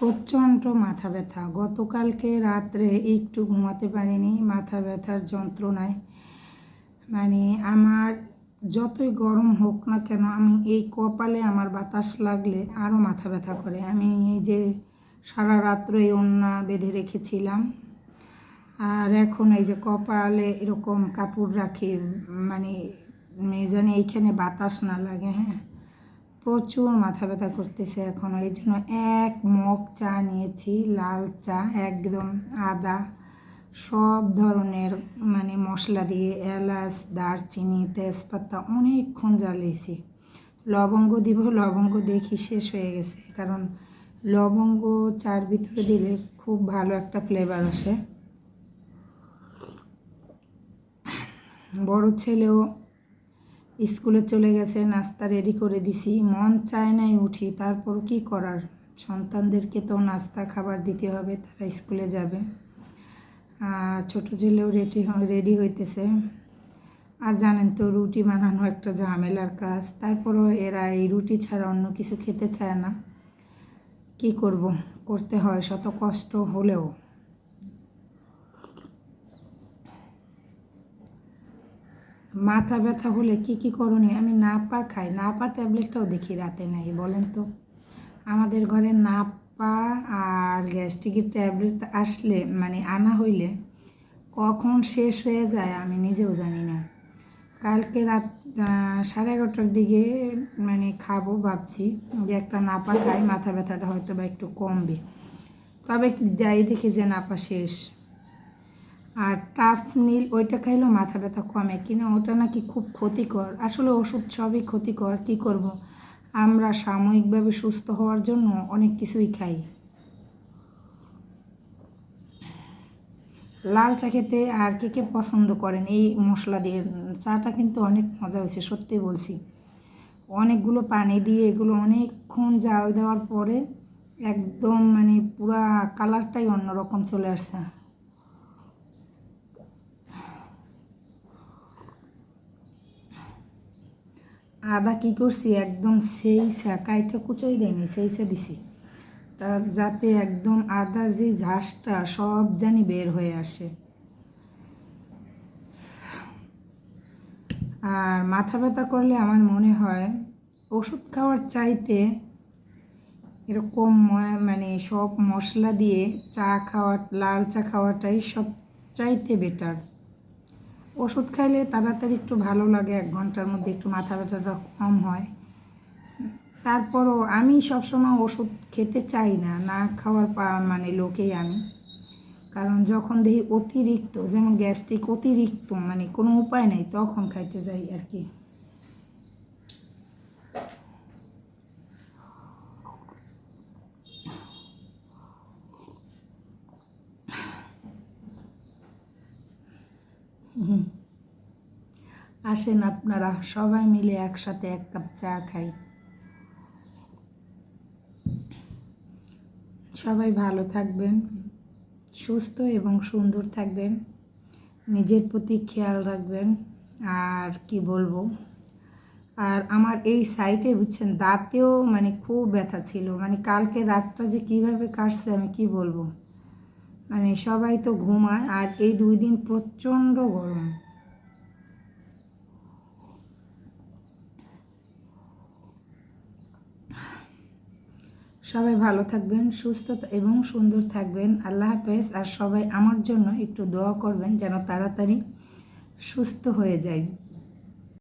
প্রচণ্ড মাথা ব্যথা। গতকালকে রাত্রে একটু ঘুমাতে পারিনি, মাথা ব্যথার যন্ত্রণায়। মানে আমার যতই গরম হোক না কেন, আমি এই কপালে আমার বাতাস লাগলে আরও মাথা ব্যথা করে। আমি এই যে সারা রাত্র ওন্না বেঁধে রেখেছিলাম, আর এখন এই যে কপালে এরকম কাপড় রাখি মানে জানি এইখানে বাতাস না লাগে হ্যাঁ। প্রচুর মাথা ব্যথা করতেছে এখন এই জন্য এক মগ চা নিয়েছি, লাল চা একদম আদা, সব ধরনের মানে মশলা দিয়ে এলাচ, দারচিনি, তেজপাতা অনেকক্ষণ জ্বালিয়েছি। লবঙ্গ দিব, লবঙ্গ দেখি শেষ হয়ে গেছে, কারণ লবঙ্গ চার ভিতরে দিলে খুব ভালো একটা ফ্লেভার আসে। বড় ছেলেও স্কুলে চলে গেছে, নাস্তা রেডি করে দিছি। মন চায় নাই উঠি, তারপর কি করার? সন্তানদেরকে তো নাস্তা, খাবার দিতে হবে, তারা স্কুলে যাবে। আর ছোটো ছেলেও রেডি রেডি হইতেছে। আর জানেন তো, রুটি বানানো একটা ঝামেলার কাজ। তারপরও এরা এই রুটি ছাড়া অন্য কিছু খেতে চায় না। কি করব? করতে হয়, শত কষ্ট হলেও। মাথা ব্যথা হলে কি কি করণীয়? আমি না পা খাই। না পা ট্যাবলেটটাও দেখি রাতে নাই, বলেন তো। আমাদের ঘরে না পা আর গ্যাস্ট্রিকের ট্যাবলেট আসলে মানে আনা হইলে কখন শেষ হয়ে যায় আমি নিজেও জানি না। কালকে রাত সাড়ে এগারোটার দিকে মানে খাব ভাবছি যে একটা নাপা খাই, মাথা ব্যথাটা হয়তো বা একটু কমবে। তবে যাই দেখি যে নাপা শেষ। আর টাফ নীল ওইটা খাইলেও মাথা ব্যথা কমে কিনা ওটা নাকি খুব ক্ষতিকর। আসলে ওষুধ সবই ক্ষতিকর, কি করব। আমরা সাময়িকভাবে সুস্থ হওয়ার জন্য অনেক কিছুই খাই। লাল চা খেতে আর কে কে পছন্দ করেন? এই মশলা দিয়ে। চাটা কিন্তু অনেক মজা হয়েছে, সত্যি বলছি। অনেকগুলো পানি দিয়ে এগুলো অনেকক্ষণ জাল দেওয়ার পরে একদম মানে পুরা কালারটাই অন্যরকম চলে আসছে। আদা কী করছি? একদম সেই কাইটা কুচাই দেয়নি সেই সে দিছি। তা যাতে একদম আদার যে ঝাঁসটা, সব জানি বের হয়ে আসে। আর মাথা ব্যথা করলে আমার মনে হয় ওষুধ খাওয়ার চাইতে এরকম মানে সব মশলা দিয়ে চা খাওয়া, লাল চা খাওয়াটাই সব চাইতে বেটার ওষুধ খাইলে তাড়াতাড়ি একটু ভালো লাগে, এক ঘণ্টার মধ্যে একটু মাথা ব্যথাটা কম হয়। তারপরও আমি সবসময় ওষুধ খেতে চাই না না খাওয়ার মানে লোকেই আমি। কারণ যখন দেখি অতিরিক্ত, যেমন গ্যাস্ট্রিক অতিরিক্ত মানে কোনো উপায় নেই, তখন খাইতে যাই আর কি। আসেন আপনারা সবাই মিলে একসাথে এক কাপ চা খাই। সবাই ভালো থাকবেন, সুস্থ এবং সুন্দর থাকবেন, নিজের প্রতি খেয়াল রাখবেন, আর কি বলব? আর আমার এই সাইটে বুঝছেন, দাঁতেও মানে খুব ব্যথা ছিল। মানে কালকে রাতটা যে কীভাবে কাটছে আমি কি বলব? মানে সবাই তো ঘুমায় আর এই দুই দিন প্রচণ্ড গরম। সবাই ভালো থাকবেন, সুস্থ এবং সুন্দর থাকবেন। আল্লাহ হাফেজ। আর সবাই আমার জন্য একটু দোয়া করবেন যেন তাড়াতাড়ি সুস্থ হয়ে যায়।